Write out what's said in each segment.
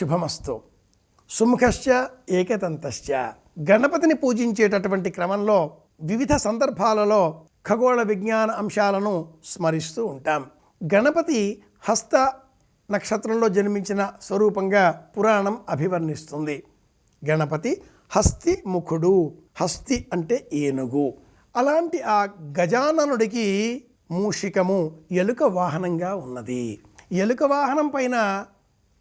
శుభమస్తు. సుముఖశ్చ ఏకతంతశ్చ. గణపతిని పూజించేటటువంటి క్రమంలో వివిధ సందర్భాలలో ఖగోళ విజ్ఞాన అంశాలను స్మరిస్తూ ఉంటాం. గణపతి హస్త నక్షత్రంలో జన్మించిన స్వరూపంగా పురాణం అభివర్ణిస్తుంది. గణపతి హస్తి ముఖుడు హస్తి అంటే ఏనుగు. అలాంటి ఆ గజాననుడికి మూషికము ఎలుక వాహనంగా ఉన్నది. ఎలుక వాహనం పైన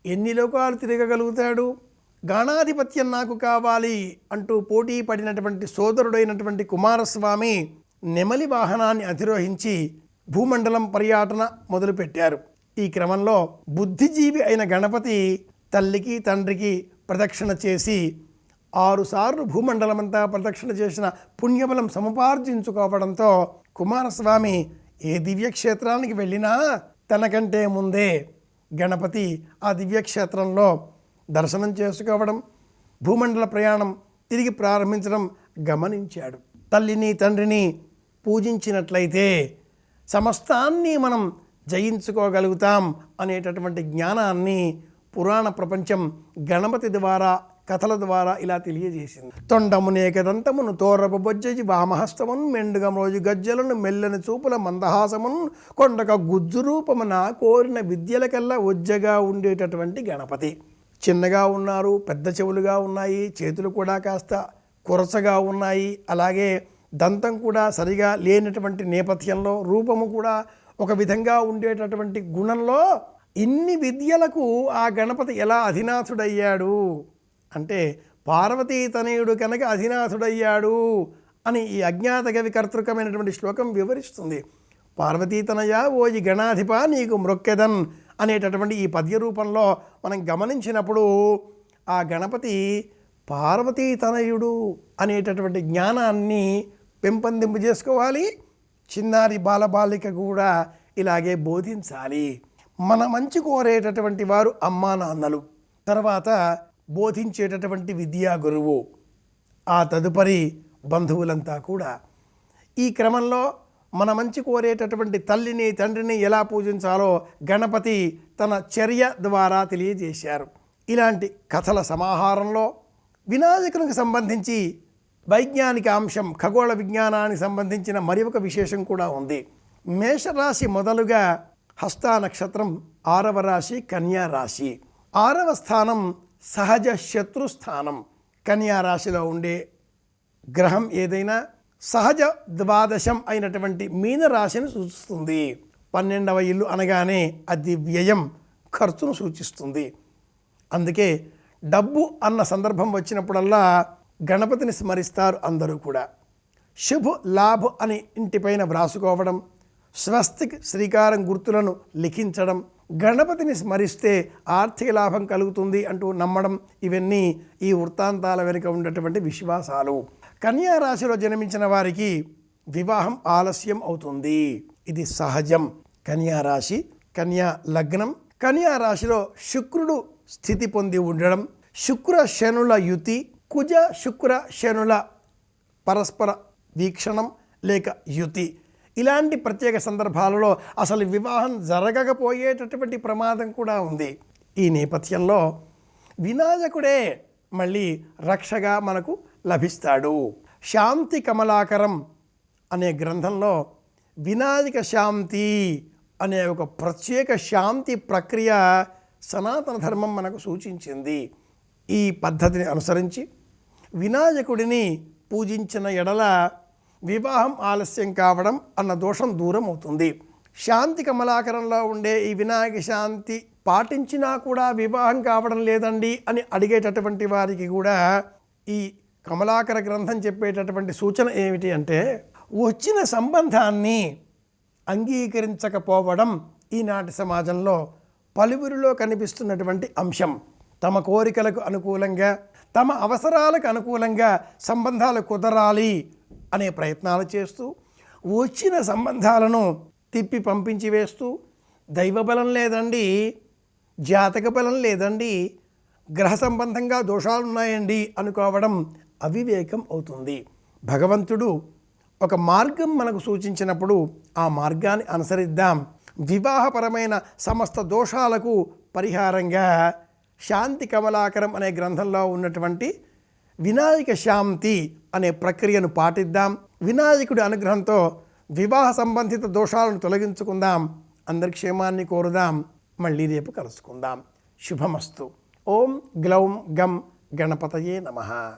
ఎన్ని లోకాలు తిరగగలుగుతాడు? గాణాధిపత్యం నాకు కావాలి అంటూ పోటీ పడినటువంటి సోదరుడైనటువంటి కుమారస్వామి నెమలి వాహనాన్ని అధిరోహించి భూమండలం పర్యాటన మొదలుపెట్టారు. ఈ క్రమంలో బుద్ధిజీవి అయిన గణపతి తల్లికి తండ్రికి ప్రదక్షిణ చేసి ఆరుసార్లు భూమండలమంతా ప్రదక్షిణ చేసిన పుణ్యబలం సముపార్జించుకోవడంతో కుమారస్వామి ఏ దివ్యక్షేత్రానికి వెళ్ళినా తనకంటే ముందే గణపతి ఆ దివ్యక్షేత్రంలో దర్శనం చేసుకోవడం భూమండల ప్రయాణం తిరిగి ప్రారంభించడం గమనించాడు. తల్లిని తండ్రిని పూజించినట్లయితే సమస్తాన్ని మనం జయించుకోగలుగుతాం అనేటటువంటి జ్ఞానాన్ని పురాణ ప్రపంచం గణపతి ద్వారా కథల ద్వారా ఇలా తెలియజేసింది. తొండమునేకదంతమును తోరపు బొజ్జజి వామహస్తమును మెండుగం రోజు గజ్జలను మెల్లని చూపుల మందహాసమును కొండక గుజ్జు రూపమున కోరిన విద్యలకల్లా ఒజ్జగా ఉండేటటువంటి గణపతి. చిన్నగా ఉన్నారు పెద్ద చెవులుగా ఉన్నాయి చేతులు కూడా కాస్త కురసగా ఉన్నాయి. అలాగే దంతం కూడా సరిగా లేనటువంటి నేపథ్యంలో రూపము కూడా ఒక విధంగా ఉండేటటువంటి గుణంలో ఇన్ని విద్యలకు ఆ గణపతి ఎలా అధినాథుడయ్యాడు? అంటే పార్వతీ తనయుడు కనుక అధినాథుడయ్యాడు అని ఈ అజ్ఞాత కవి కర్తృకమైనటువంటి శ్లోకం వివరిస్తుంది. పార్వతీతనయ ఓ ఈ గణాధిప నీకు మృక్కెదన్ అనేటటువంటి ఈ పద్య రూపంలో మనం గమనించినప్పుడు ఆ గణపతి పార్వతీతనయుడు అనేటటువంటి జ్ఞానాన్ని పెంపొందింపు చేసుకోవాలి. చిన్నారి బాలబాలిక కూడా ఇలాగే బోధించాలి. మన మంచి కోరేటటువంటి వారు అమ్మా నాన్నలు. తర్వాత బోధించేటటువంటి విద్యా గురువు ఆ తదుపరి బంధువులంతా కూడా ఈ క్రమంలో మన మంచి కోరేటటువంటి తల్లిని తండ్రిని ఎలా పూజించాలో గణపతి తన చర్య ద్వారా తెలియజేశారు. ఇలాంటి కథల సమాహారంలో వినాయకునికి సంబంధించి వైజ్ఞానిక అంశం ఖగోళ విజ్ఞానానికి సంబంధించిన మరి ఒక విశేషం కూడా ఉంది. మేషరాశి మొదలుగా హస్తా నక్షత్రం ఆరవ రాశి కన్యా రాశి. ఆరవ స్థానం సహజ శత్రు స్థానం కన్యా రాశిలో ఉండే గ్రహం ఏదైనా సహజ ద్వాదశం అయినటువంటి మీన రాశిని సూచిస్తుంది. పన్నెండవ ఇల్లు అనగానే అది వ్యయం ఖర్చును సూచిస్తుంది. అందుకే డబ్బు అన్న సందర్భం వచ్చినప్పుడల్లా గణపతిని స్మరిస్తారు అందరూ కూడా. శుభ లాభ్ అని ఇంటిపైన వ్రాసుకోవడం స్వస్తిక్ శ్రీకారం గుర్తులను లిఖించడం గణపతిని స్మరిస్తే ఆర్థిక లాభం కలుగుతుంది అంటూ నమ్మడం ఇవన్నీ ఈ వృత్తాంతాల వెనుక ఉన్నటువంటి విశ్వాసాలు. కన్యా రాశిలో జన్మించిన వారికి వివాహం ఆలస్యం అవుతుంది. ఇది సహజం. కన్యా రాశి కన్యా లగ్నం కన్యా రాశిలో శుక్రుడు స్థితి పొంది ఉండడం శుక్ర శనుల యుతి కుజ శుక్ర శనుల పరస్పర వీక్షణం లేక యుతి. ఇలాంటి ప్రత్యేక సందర్భాలలో అసలు వివాహం జరగకపోయేటటువంటి ప్రమాదం కూడా ఉంది. ఈ నేపథ్యంలో వినాయకుడే మళ్ళీ రక్షగా మనకు లభిస్తాడు. శాంతి కమలాకరం అనే గ్రంథంలో వినాయక శాంతి అనే ఒక ప్రత్యేక శాంతి ప్రక్రియ సనాతన ధర్మం మనకు సూచించింది. ఈ పద్ధతిని అనుసరించి వినాయకుడిని పూజించిన ఎడల వివాహం ఆలస్యం కావడం అన్న దోషం దూరం అవుతుంది శాంతి కమలాకరంలో ఉండే ఈ వినాయక శాంతి పాటించినా కూడా వివాహం కావడం లేదండి అని అడిగేటటువంటి వారికి కూడా ఈ కమలాకర గ్రంథం చెప్పేటటువంటి సూచన ఏమిటి అంటే వచ్చిన సంబంధాన్ని అంగీకరించకపోవడం ఈనాటి సమాజంలో పలువురిలో కనిపిస్తున్నటువంటి అంశం. తమ కోరికలకు అనుకూలంగా తమ అవసరాలకు అనుకూలంగా సంబంధాలు కుదరాలి అనే ప్రయత్నాలు చేస్తూ వచ్చిన సంబంధాలను తిప్పి పంపించి వేస్తూ దైవబలం లేదండి జాతక బలం లేదండి గ్రహ సంబంధంగా దోషాలు ఉన్నాయండి అనుకోవడం అవివేకం అవుతుంది. భగవంతుడు ఒక మార్గం మనకు సూచించినప్పుడు ఆ మార్గాన్ని అనుసరిద్దాం. వివాహపరమైన సమస్త దోషాలకు పరిహారంగా శాంతి కమలాకరం అనే గ్రంథంలో ఉన్నటువంటి వినాయక శాంతి అనే ప్రక్రియను పాటిద్దాం. వినాయకుడి అనుగ్రహంతో వివాహ సంబంధిత దోషాలను తొలగించుకుందాం. అందరి క్షేమాన్ని కోరుదాం. మళ్ళీ రేపు కలుసుకుందాం. శుభమస్తు. ఓం గ్లౌం గం గణపతయే నమః.